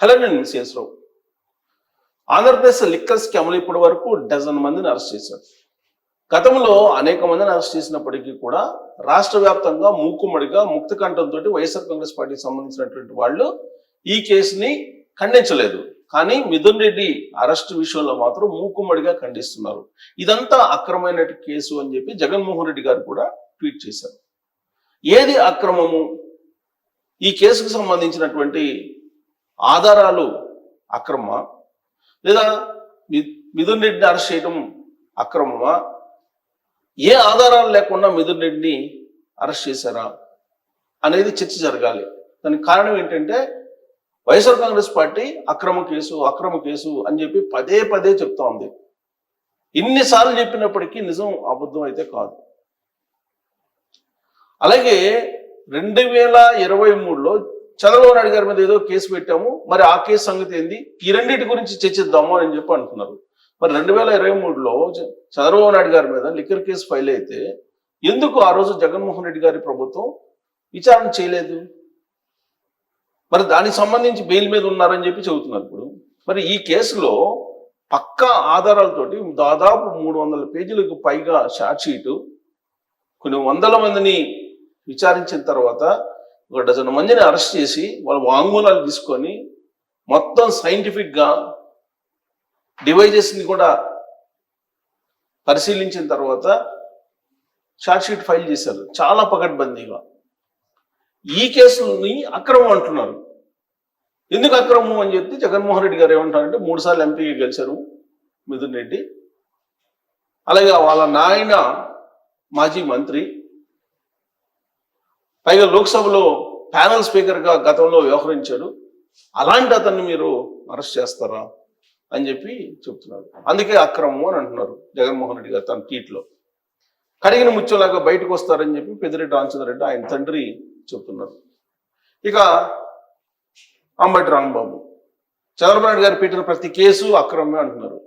Hello నేను CS రావు. Andhra Pradesh liquor స్కామ్లో ఇప్పటి వరకు డజన్ మందిని అరెస్ట్ చేశారు. గతంలో అనేక మందిని అరెస్ట్ చేసినప్పటికీ కూడా రాష్ట్ర వ్యాప్తంగా మూకుమ్మడిగా ముక్త కంఠంతో వైఎస్ఆర్ కాంగ్రెస్ పార్టీకి సంబంధించినటువంటి వాళ్ళు ఈ కేసుని ఖండించలేదు. కానీ మిథున్ రెడ్డి అరెస్ట్ విషయంలో మాత్రం మూకుమ్మడిగా ఖండిస్తున్నారు. ఇదంతా అక్రమైన కేసు అని చెప్పి జగన్మోహన్ రెడ్డి గారు కూడా ట్వీట్ చేశారు. ఏది అక్రమము? ఈ కేసుకు సంబంధించినటువంటి ఆధారాలు అక్రమమా? లేదా మిథున్ రెడ్డిని అరెస్ట్ చేయడం అక్రమమా? ఏ ఆధారాలు లేకుండా మిథున్ రెడ్డిని అరెస్ట్ చేశారా? అనేది చర్చ జరగాలి. దానికి కారణం ఏంటంటే వైఎస్ఆర్ కాంగ్రెస్ పార్టీ అక్రమ కేసు అక్రమ కేసు అని చెప్పి పదే పదే చెప్తా ఉంది. ఇన్నిసార్లు చెప్పినప్పటికీ నిజం అబద్ధం అయితే కాదు. అలాగే రెండు వేల ఇరవై మూడులో చంద్రబాబు నాయుడు గారి మీద ఏదో కేసు పెట్టాము. మరి ఆ కేసు సంగతి ఏంది? ఈ రెండింటి గురించి చర్చిద్దాము అని చెప్పి అంటున్నారు. మరి రెండు వేల ఇరవై మూడులో చంద్రబాబు నాయుడు గారి మీద లిక్కర్ కేసు ఫైల్ అయితే ఎందుకు ఆ రోజు జగన్మోహన్ రెడ్డి గారి ప్రభుత్వం విచారణ చేయలేదు? మరి దానికి సంబంధించి బెయిల్ మీద ఉన్నారని చెప్పి చెబుతున్నారు ఇప్పుడు. మరి ఈ కేసులో పక్కా ఆధారాలతోటి దాదాపు మూడు వందల పేజీలకు పైగా షార్ట్ షీటు కొన్ని వందల మందిని విచారించిన తర్వాత ఒక డజన్ మందిని అరెస్ట్ చేసి వాళ్ళ వాంగ్మూలాలు తీసుకొని మొత్తం సైంటిఫిక్గా డివైజెస్ని కూడా పరిశీలించిన తర్వాత షార్ట్ షీట్ ఫైల్ చేశారు. చాలా పకడ్బందీగా. ఈ కేసుని అక్రమం అంటున్నారు. ఎందుకు అక్రమం అని చెప్పి జగన్మోహన్ రెడ్డి గారు ఏమంటారంటే మూడు సార్లు ఎంపీగా గెలిచారు మిథున్ రెడ్డి. అలాగే వాళ్ళ నాయన మాజీ మంత్రి పైగా లోక్సభలో ప్యానల్ స్పీకర్గా గతంలో వ్యవహరించాడు అలాంటి అతన్ని మీరు అరెస్ట్ చేస్తారా అని చెప్పి చెప్తున్నారు. అందుకే అక్రమం అని అంటున్నారు జగన్మోహన్ రెడ్డి గారు తన ట్వీట్లో. కడిగిన ముత్యంలాగా బయటకు వస్తారని చెప్పి పెద్దిరెడ్డి రామచంద్రరెడ్డి ఆయన తండ్రి చెప్తున్నారు. ఇక అంబటి రాంబాబు. చంద్రబాబు నాయుడు గారు పెట్టిన ప్రతి కేసు అక్రమమే అంటున్నారు.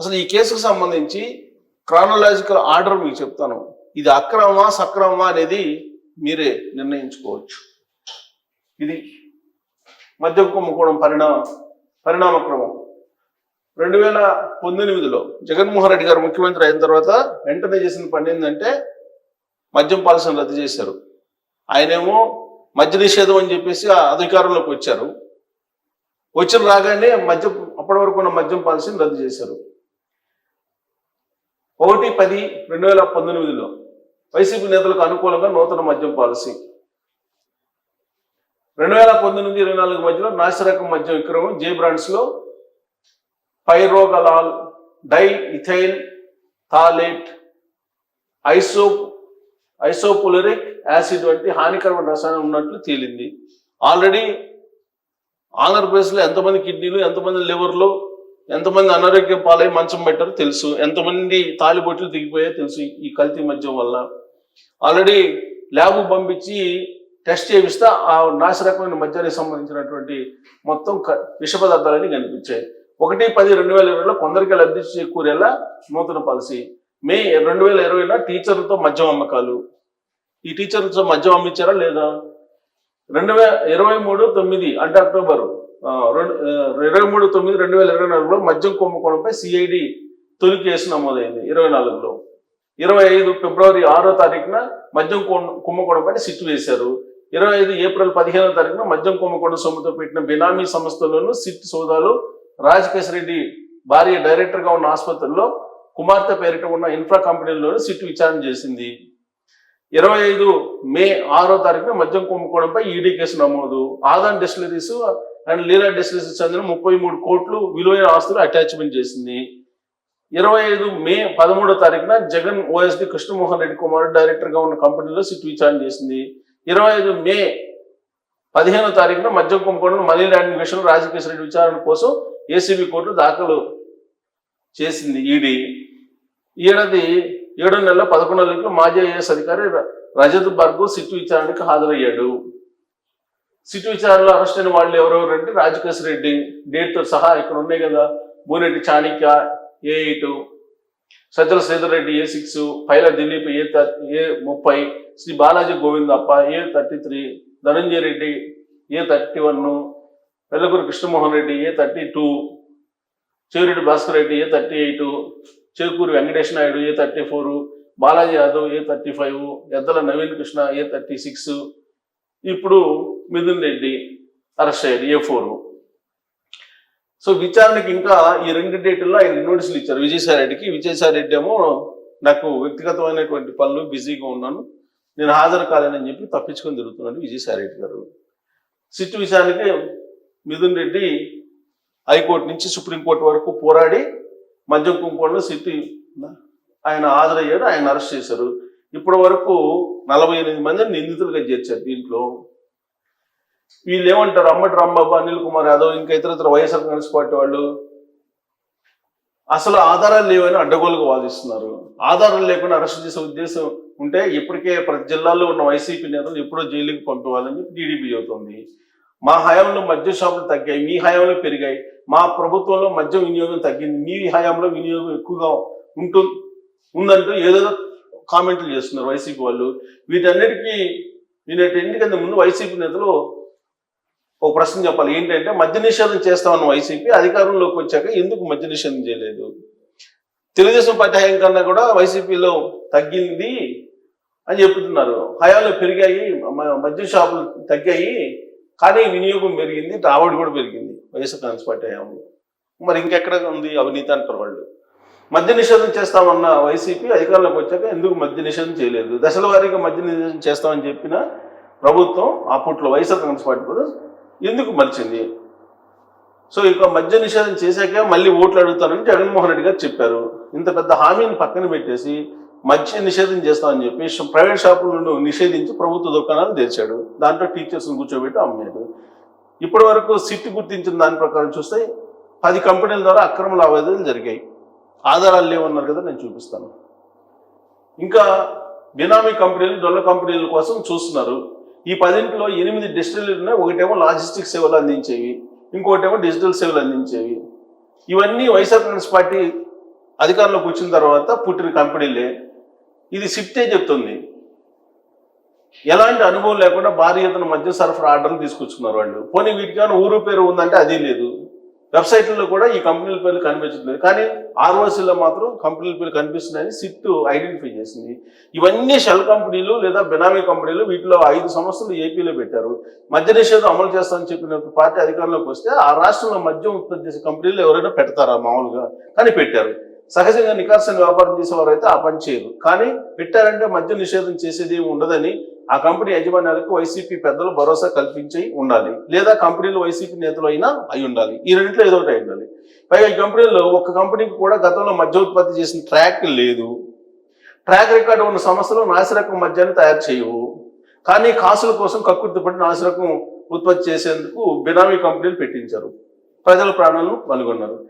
అసలు ఈ కేసుకు సంబంధించి క్రానలాజికల్ ఆర్డర్ మీకు చెప్తాను. ఇది అక్రమమా సక్రమమా అనేది మీరే నిర్ణయించుకోవచ్చు. ఇది మద్యం కుంభకోణం పరిణామ పరిణామక్రమం. రెండు వేల పంతొమ్మిదిలో జగన్మోహన్ రెడ్డి గారు ముఖ్యమంత్రి అయిన తర్వాత వెంటనే చేసిన పని ఏంటంటే మద్యం పాలసీని రద్దు చేశారు. ఆయనేమో మద్య నిషేధం అని చెప్పేసి ఆ అధికారంలోకి వచ్చారు. వచ్చిన రాగానే మద్యం అప్పటి వరకు ఉన్న మద్యం పాలసీని రద్దు చేశారు. ఒకటి పది రెండు వేల పంతొమ్మిదిలో వైసీపీ నేతలకు అనుకూలంగా నూతన మద్యం పాలసీ. రెండు వేల పంతొమ్మిది ఇరవై నాలుగు మధ్యలో నాసిరకం మద్యం విక్రమం జే బ్రాండ్స్లో pyrogallol diethyl phthalate iso ఐసోపులరిక్ యాసిడ్ వంటి హానికరమైన రసాయనం ఉన్నట్లు తేలింది. ఆల్రెడీ ఆంధ్రప్రదేశ్లో ఎంతమంది కిడ్నీలు ఎంతమంది లివర్లో ఎంతమంది అనారోగ్య పాలై మంచం పెట్టారో తెలుసు. ఎంతమంది తాలిబొట్లు దిగిపోయాయో తెలుసు ఈ కల్తీ మద్యం వల్ల. ఆల్రెడీ ల్యాబ్ పంపించి టెస్ట్ చేపిస్తే ఆ నాశరకమైన మద్యానికి సంబంధించినటువంటి మొత్తం క- విష పదార్థాలన్నీ కనిపించాయి. ఒకటి పది రెండు వేల ఇరవైలో కొందరికి లబ్ధి చేకూరేలా నూతన పాలసీ. మే రెండు వేల ఇరవైలో టీచర్లతో మద్యం అమ్మకాలు. ఈ టీచర్లతో మద్యం అమ్మించారా లేదా? రెండు వేల ఇరవై మూడు తొమ్మిది అంటే అక్టోబర్. ఇరవై మూడు తొమ్మిది రెండు వేల ఇరవై నాలుగులో మద్యం కుంభకోణంపై సిఐడి తొలి కేసు నమోదైంది ఇరవై నాలుగులో. ఇరవై ఐదు ఫిబ్రవరి ఆరో తారీఖున మద్యం కుంభకోణంపై సిట్ వేశారు. ఇరవై ఐదు ఏప్రిల్ పదిహేనో తారీఖున మద్యం కుంభకోణం సొమ్ముతో పెట్టిన బినామీ సంస్థలను సిట్ సోదాలు రాజకేశ్ రెడ్డి భార్య డైరెక్టర్గా ఉన్న ఆసుపత్రిలో కుమార్తె పేరిట ఉన్న ఇన్ఫ్రా కంపెనీలోని సిట్ విచారణ చేసింది. ఇరవై ఐదు మే ఆరో తారీఖున మద్యం కుంభకోణంపై ఈడీ కేసు నమోదు. Adan distilleries and Leela destination చెందిన ముప్పై మూడు కోట్లు విలువైన ఆస్తులు అటాచ్మెంట్ చేసింది. ఇరవై ఐదు మే పదమూడో తారీఖున జగన్ ఓఎస్డి కృష్ణమోహన్ రెడ్డి కుమార్ డైరెక్టర్గా ఉన్న కంపెనీలో సిట్ విచారణ చేసింది. ఇరవై ఐదు మే పదిహేనో తారీఖున మద్యం కుంభకోణం మనీ ల్యాండింగ్ విషయంలో రాజకేశ్వర రెడ్డి విచారణ కోసం ఏసీబీ కోర్టు దాఖలు చేసింది ఈడీ. ఈ ఏడాది ఏడో నెల పదకొండో మాజీ ఐఏఎస్ అధికారి ర- రజత్ బర్గు సిట్టు విచారణకు హాజరయ్యాడు. సిటీ విచారణలో అరెస్ట్ అయిన వాళ్ళు ఎవరెవరు అంటే రాజకేశ్ రెడ్డి డేట్తో సహా ఇక్కడ ఉన్నాయి కదా Bureddy Chanakya A eight Sajjala Sridhar Reddy A six Paila Dilip A A ముప్పై Shri Balaji Govindappa A thirty three Dhananjaya Reddy A thirty one Vellakuru Krishnamohan Reddy A thirty two Chereddy Bhaskar Reddy A thirty eight Chekuri Venkatesh Naidu A thirty four Balaji Yadav A thirty five Eddala Naveen Krishna A thirty six. ఇప్పుడు Mithun Reddy arrest అయ్యారు ఏ four. So విచారణకి ఇంకా ఈ రెండు డేటుల్లో ఆయన నోటీసులు ఇచ్చారు. విజయసాయి రెడ్డికి. విజయసాయి రెడ్డి ఏమో నాకు వ్యక్తిగతమైనటువంటి పనులు బిజీగా ఉన్నాను. నేను హాజరు కాలేనని చెప్పి తప్పించుకొని తిరుగుతున్నాడు విజయసాయి రెడ్డి గారు. సిట్ విషయానికి మిథున్ రెడ్డి హైకోర్టు నుంచి సుప్రీంకోర్టు వరకు పోరాడి మద్యం కుంభకోణంలో సిట్ ఆయన హాజరయ్యాడు ఆయన అరెస్ట్ చేశారు. ఇప్పటి వరకు నలభై ఎనిమిది మందిని నిందితులుగా చేర్చారు దీంట్లో. వీళ్ళు ఏమంటారు? అమ్మటి రాంబాబు అనిల్ కుమార్ యాదవ్ ఇంకా ఇతర ఇతర వైఎస్ఆర్ కాంగ్రెస్ పార్టీ వాళ్ళు అసలు ఆధారాలు లేవని అడ్డగోలుగా వాదిస్తున్నారు. ఆధారాలు లేకుండా అరెస్ట్ చేసే ఉద్దేశం ఉంటే ఇప్పటికే ప్రతి జిల్లాలో ఉన్న వైసీపీ నేతలు ఎప్పుడో జైలుకి పంపేవాళ్ళని చెప్పి టీడీపీ చెబుతోంది. మా హయాంలో మద్య షాపులు తగ్గాయి మీ హయాంలో పెరిగాయి. మా ప్రభుత్వంలో మద్యం వినియోగం తగ్గింది. మీ హయాంలో వినియోగం ఎక్కువగా ఉంటు ఉందంటూ ఏదేదో కామెంట్లు చేస్తున్నారు వైసీపీ వాళ్ళు. వీటన్నిటికీ వీటన్నిటికంటే ముందు వైసీపీ నేతలు ఒక ప్రశ్న చెప్పాలి. ఏంటంటే మద్య నిషేధం చేస్తామన్న వైసీపీ అధికారంలోకి వచ్చాక ఎందుకు మద్య నిషేధం చేయలేదు? తెలుగుదేశం పార్టీ హయాం కన్నా కూడా వైసీపీలో తగ్గింది అని చెప్తున్నారు. హయాంలో పెరిగాయి మ- మద్య షాపులు తగ్గాయి కానీ వినియోగం పెరిగింది రాబడి కూడా పెరిగింది వైఎస్ఆర్ కాంగ్రెస్ పార్టీ హయాంలో. మరి ఇంకెక్కడ ఉంది అవినీతి అంటారు వాళ్ళు? మద్య నిషేధం చేస్తామన్న వైసీపీ అధికారంలోకి వచ్చాక ఎందుకు మద్య నిషేధం చేయలేదు? దశల వారీగా మద్య నిషేధం చేస్తామని చెప్పిన ప్రభుత్వం అప్పట్లో వైఎస్ఆర్ కాంగ్రెస్ పార్టీ కూడా ఎందుకు మలిచింది? సో ఇక మద్య నిషేధం చేశాక మళ్ళీ ఓట్లు అడుగుతారని జగన్మోహన్ రెడ్డి గారు చెప్పారు. ఇంత పెద్ద హామీని పక్కన పెట్టేసి మద్య నిషేధం చేస్తామని చెప్పి ప్రైవేట్ షాపులను నిషేధించి ప్రభుత్వ దుకాణాలు తెరిచాడు. దాంట్లో టీచర్స్ని కూర్చోబెట్టి అమ్మాడు. ఇప్పటి వరకు సిట్ గుర్తించిన దాని ప్రకారం చూస్తే పది కంపెనీల ద్వారా అక్రమ లావాదేవీలు జరిగాయి. ఆధారాలు లేవన్నారు కదా నేను చూపిస్తాను. ఇంకా బినామీ కంపెనీలు డొల్ల కంపెనీల కోసం చూస్తున్నారు. ఈ పదింటిలో ఎనిమిది డిజిటల్ ఉన్నాయి. ఒకటేమో లాజిస్టిక్ సేవలు అందించేవి ఇంకోటేమో డిజిటల్ సేవలు అందించేవి. ఇవన్నీ వైఎస్ఆర్ కాంగ్రెస్ పార్టీ అధికారంలోకి వచ్చిన తర్వాత పుట్టిన కంపెనీలే. ఇది సిఫ్టే చెప్తుంది. ఎలాంటి అనుభవం లేకుండా భారీ ఎత్తున మద్య సరఫరా ఆర్డర్లు తీసుకొచ్చుకున్నారు వాళ్ళు. పోనీ వీటికైనా ఊరు పేరు ఉందంటే అది లేదు. వెబ్సైట్లలో కూడా ఈ కంపెనీల పేర్లు కనిపించట్లేదు. కానీ ఆర్ఓసీలో మాత్రం కంపెనీల పేర్లు కనిపిస్తున్నాయని సిట్ ఐడెంటిఫై చేసింది. ఇవన్నీ షెల్ కంపెనీలు లేదా బెనామీ కంపెనీలు వీటిలో ఐదు సంవత్సరాలు ఏపీలో పెట్టారు. మద్య నిషేధం అమలు చేస్తామని చెప్పిన పార్టీ అధికారంలోకి వస్తే ఆ రాష్ట్రంలో మద్యం ఉత్పత్తి చేసే కంపెనీలు ఎవరైనా పెడతారా మామూలుగా? కానీ పెట్టారు. సహజంగా నికార్సన వ్యాపారం చేసేవారు అయితే ఆ పని చేయరు. కానీ పెట్టారంటే మద్య నిషేధం చేసేది ఉండదని ఆ కంపెనీ యజమానులకు వైసీపీ పెద్దలు భరోసా కల్పించి ఉండాలి. లేదా కంపెనీలు వైసీపీ నేతలు అయినా అయి ఉండాలి. ఈ రెండింటిలో ఏదో ఒకటి అయి ఉండాలి. పైగా ఈ కంపెనీలో ఒక కంపెనీకి కూడా గతంలో మద్య ఉత్పత్తి చేసిన ట్రాక్ లేదు. ట్రాక్ రికార్డు ఉన్న సంస్థలు నాసిరకం మద్యాన్ని తయారు చేయవు. కానీ కాసుల కోసం కక్కుర్తిపడి నాసిరకం ఉత్పత్తి చేసేందుకు బినామీ కంపెనీలు పెట్టించారు. ప్రజల ప్రాణాలను కనుగొన్నారు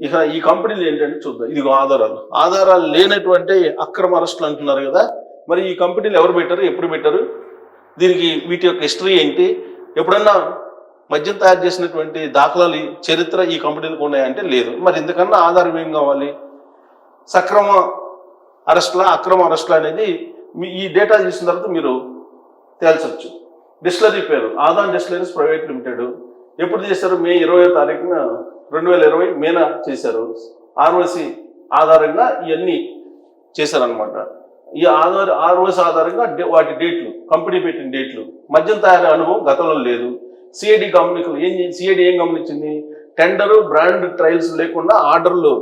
ఇక ఈ కంపెనీలు ఏంటంటే చూద్దాం. ఇది ఆధారాలు. ఆధారాలు లేనటువంటి అక్రమ అరెస్టులు అంటున్నారు కదా. మరి ఈ కంపెనీలు ఎవరు పెట్టారు? ఎప్పుడు పెట్టారు? దీనికి వీటి యొక్క హిస్టరీ ఏంటి? ఎప్పుడన్నా మద్యం తయారు చేసినటువంటి దాఖలాలు చరిత్ర ఈ కంపెనీలకు ఉన్నాయంటే లేదు. మరి ఇంతకన్నా ఆధారం ఏం కావాలి? సక్రమ అరెస్ట్లా అక్రమ అరెస్ట్లా అనేది మీ ఈ డేటా చూసిన తర్వాత మీరు తేల్చొచ్చు. డిస్టిలరీ పేరు ఆదాన్ డిస్టిలరీస్ ప్రైవేట్ లిమిటెడ్. ఎప్పుడు చేశారు? మే ఇరవై తారీఖున రెండు వేల ఇరవై మేన చేశారు? ఆర్ఓసి ఆధారంగా ఇవన్నీ చేశారనమాట ఈ ఆధార ఆర్ఓసి ఆధారంగా వాటి డేట్లు కంపెనీ పెట్టిన డేట్లు. మద్యం తయారీ అనుభవం గతంలో లేదు. సిఐడి గమనికలు ఏం సిఐడి ఏం గమనించింది? టెండరు బ్రాండ్ ట్రయల్స్ లేకుండా ఆర్డర్లు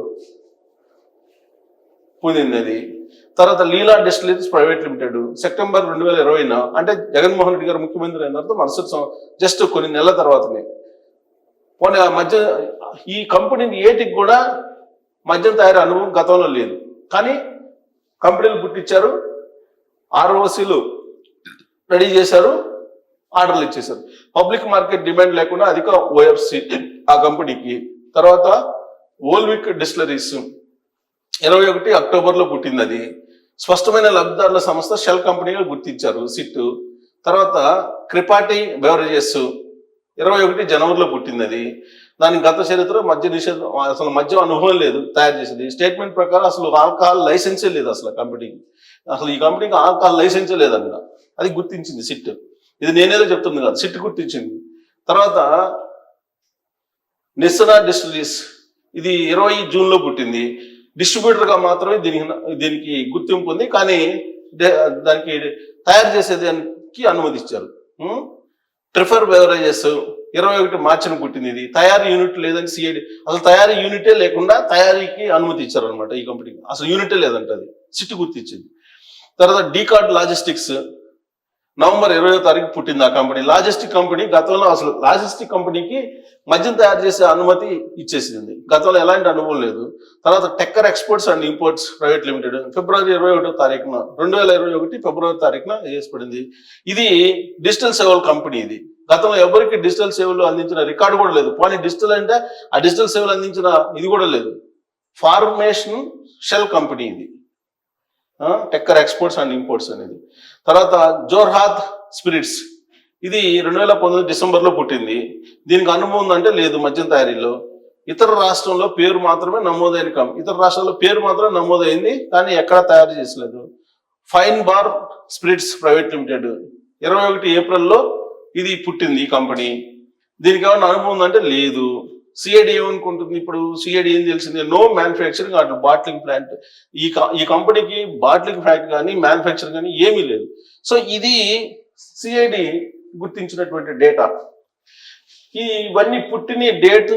పొందింది అది తర్వాత Leela distilleries private limited. September రెండు వేల ఇరవైన అంటే జగన్మోహన్ రెడ్డి గారు ముఖ్యమంత్రి అయిన తర్వాత మరుసటి జస్ట్ కొన్ని నెలల తర్వాతనే. పోనీ ఆ మధ్య ఈ కంపెనీని ఏటికి కూడా మద్యం తయారీ అనుభవం గతంలో లేదు. కానీ కంపెనీలు పుట్టించారు. ఆర్ఓసీలు రెడీ చేశారు. ఆర్డర్లు ఇచ్చేశారు. పబ్లిక్ మార్కెట్ డిమాండ్ లేకుండా అధిక ఓఎఫ్సి ఆ కంపెనీకి. తర్వాత ఓల్విక్ డిస్టిలరీస్. ఇరవై ఒకటి అక్టోబర్లో పుట్టింది అది స్పష్టమైన లబ్ధిదారుల సంస్థ షెల్ కంపెనీగా గుర్తించారు. సిట్. తర్వాత క్రిపాటి బెవరేజెస్. ఇరవై ఒకటి జనవరిలో పుట్టింది అది దాని గత చరిత్ర మద్య నిషేధం అసలు మద్యం అనుభవం లేదు తయారు చేసింది. స్టేట్మెంట్ ప్రకారం అసలు ఆల్కహాల్ లైసెన్సే లేదు అసలు కంపెనీకి అసలు ఈ కంపెనీకి ఆల్కహాల్ లైసెన్సే లేదంట. అది గుర్తించింది సిట్. ఇది నేనేదో చెప్తుంది కాదు. సిట్ గుర్తించింది. తర్వాత నిస్సనా డిస్టిలరీస్ ఇది ఇరవై జూన్లో పుట్టింది. డిస్ట్రిబ్యూటర్గా మాత్రమే దీనికి దీనికి గుర్తింపు ఉంది. కానీ దానికి తయారు చేసేదానికి అనుమతి ఇచ్చారు ప్రిఫర్ బెవరేజెస్ ఇరవై ఒకటి మార్చిని పుట్టింది ఇది. తయారీ యూనిట్ లేదని సిఐడి అసలు తయారీ యూనిటే లేకుండా తయారీకి అనుమతి ఇచ్చారనమాట ఈ కంపెనీకి అసలు యూనిటే లేదంట అది. సిటీ గుర్తించింది తర్వాత డీకార్డ్ లాజిస్టిక్స్ నవంబర్ ఇరవై తారీఖు పుట్టింది ఆ కంపెనీ లాజిస్టిక్ కంపెనీ గతంలో అసలు లాజిస్టిక్ కంపెనీకి మద్యం తయారు చేసే అనుమతి ఇచ్చేసింది. గతంలో ఎలాంటి అనుభవం లేదు. తర్వాత taker exports and imports private limited February ఇరవై ఒకటో తారీఖున రెండు వేల ఇరవై ఒకటి ఫిబ్రవరి తారీఖున వేసిపడింది ఇది డిజిటల్ సేవల కంపెనీ ఇది. గతంలో ఎవరికి డిజిటల్ సేవలు అందించిన రికార్డు కూడా లేదు. పోనీ డిజిటల్ అంటే ఆ డిజిటల్ సేవలు అందించిన ఇది కూడా లేదు. ఫార్మేషన్ షెల్ కంపెనీ ఇది. టెక్కర్ ఎక్స్పోర్ట్స్ అండ్ ఇంపోర్ట్స్ అనేది. తర్వాత జోర్హాత్ స్పిరిట్స్. ఇది రెండు వేల పంతొమ్మిది డిసెంబర్లో పుట్టింది. దీనికి అనుభవం ఉందంటే లేదు మద్యం తయారీలో. ఇతర రాష్ట్రంలో పేరు మాత్రమే నమోదైన కం ఇతర రాష్ట్రాల్లో పేరు మాత్రమే నమోదైంది కానీ ఎక్కడా తయారు చేసలేదు. Fine bar spirits private limited. ఇరవై ఒకటి ఏప్రిల్లో ఇది పుట్టింది ఈ కంపెనీ. దీనికి ఏమైనా అనుభవం ఉందంటే లేదు. సిఐడి ఏమనుకుంటుంది? ఇప్పుడు సిఐడి ఏం తెలిసింది? నో మ్యానుఫ్యాక్చరింగ్ అటు బాట్లింగ్ ప్లాంట్ ఈ ఈ కంపెనీకి బాట్లింగ్ ప్లాంట్ కానీ మ్యానుఫ్యాక్చరింగ్ కానీ ఏమీ లేదు. సో ఇది సిఐడి గుర్తించినటువంటి డేటా ఈ ఇవన్నీ పుట్టిన డేట్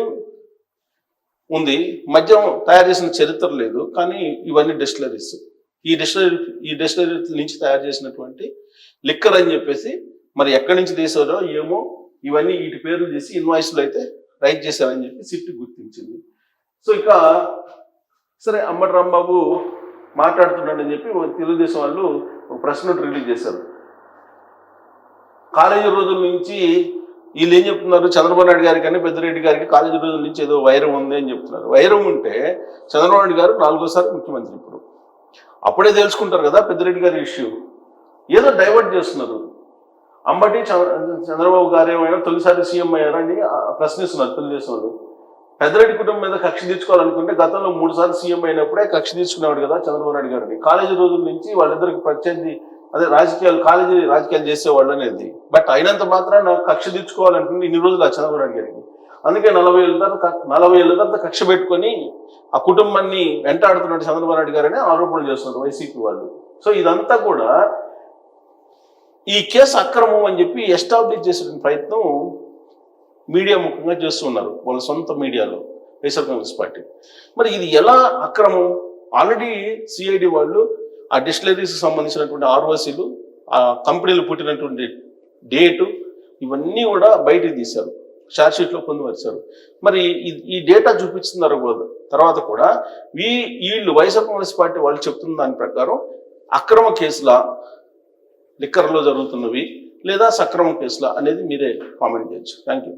ఉంది. మద్యం తయారు చేసిన చరిత్ర లేదు. కానీ ఇవన్నీ డిస్టిలరీస్ ఈ డిస్టిలరీ ఈ డిస్టిలరీ నుంచి తయారు చేసినటువంటి లిక్కర్ అని చెప్పేసి మరి ఎక్కడి నుంచి తీసారో ఏమో ఇవన్నీ వీటి పేర్లు చేసి ఇన్వాయిస్లు అయితే రైట్ చేశారని చెప్పి సిట్ గుర్తించింది. సో ఇక సరే అమ్మటి రాంబాబు మాట్లాడుతున్నాడని చెప్పి తెలుగుదేశం వాళ్ళు ఒక ప్రెస్ నోట్ రిలీజ్ చేశారు. కాలేజీ రోజుల నుంచి వీళ్ళు ఏం చెప్తున్నారు? చంద్రబాబు నాయుడు గారికి కానీ పెద్దిరెడ్డి గారికి కాలేజీ రోజుల నుంచి ఏదో వైరం ఉంది అని చెప్తున్నారు. వైరం ఉంటే చంద్రబాబు నాయుడు గారు నాలుగోసారి ముఖ్యమంత్రి ఇప్పుడు. అప్పుడే తెలుసుకుంటారు కదా పెద్దిరెడ్డి గారి ఇష్యూ. ఏదో డైవర్ట్ చేస్తున్నారు. అంబటి చంద్ర- చంద్రబాబు గారు ఏమైనా తొలిసారి సీఎం అయ్యారని అని ప్రశ్నిస్తున్నారు తెలుగుదేశం వాళ్ళు. పెద్దరెడ్డి కుటుంబం మీద కక్ష తీర్చుకోవాలనుకుంటే గతంలో మూడు సార్లు సీఎం అయినప్పుడే కక్ష తీసుకునేవాడు కదా చంద్రబాబు నాయుడు గారిని. కాలేజీ రోజుల నుంచి వాళ్ళిద్దరికి ప్రత్యర్థి అదే రాజకీయాలు కాలేజీ రాజకీయాలు చేసేవాళ్ళు అనేది. బట్ అయినంత మాత్రాన కక్ష తీర్చుకోవాలనుకుంటే ఇన్ని రోజులు ఆ చంద్రబాబు నాయుడు గారికి. అందుకే నలభై ఏళ్ళ తర్వాత నలభై ఏళ్ళ తర్వాత కక్ష పెట్టుకొని ఆ కుటుంబాన్ని వెంటాడుతున్నట్టు చంద్రబాబు నాయుడు గారని ఆరోపణలు చేస్తున్నారు వైసీపీ వాళ్ళు. సో ఇదంతా కూడా ఈ కేసు అక్రమం అని చెప్పి ఎస్టాబ్లిష్ చేసిన ప్రయత్నం మీడియా ముఖంగా చేస్తున్నారు వాళ్ళ సొంత మీడియాలో వైఎస్ఆర్ కాంగ్రెస్ పార్టీ. మరి ఇది ఎలా అక్రమం? ఆల్రెడీ సిఐడి వాళ్ళు ఆ డిస్టిలరీస్కి సంబంధించినటువంటి ఆర్ఓసీలు ఆ కంపెనీలు పుట్టినటువంటి డేటు ఇవన్నీ కూడా బయటికి తీశారు. షార్ట్షీట్లో పొందుపరిచారు మరి ఈ- ఈ డేటా చూపించిన తర్వాత తర్వాత కూడా ఈ వీళ్ళు వైఎస్ఆర్ కాంగ్రెస్ పార్టీ వాళ్ళు చెప్తున్న దాని ప్రకారం అక్రమ కేసుల లిక్కర్లో జరుగుతున్నవి లేదా సక్రమ కేసుల అనేది మీరే కామెంట్ చేయొచ్చు. Thank you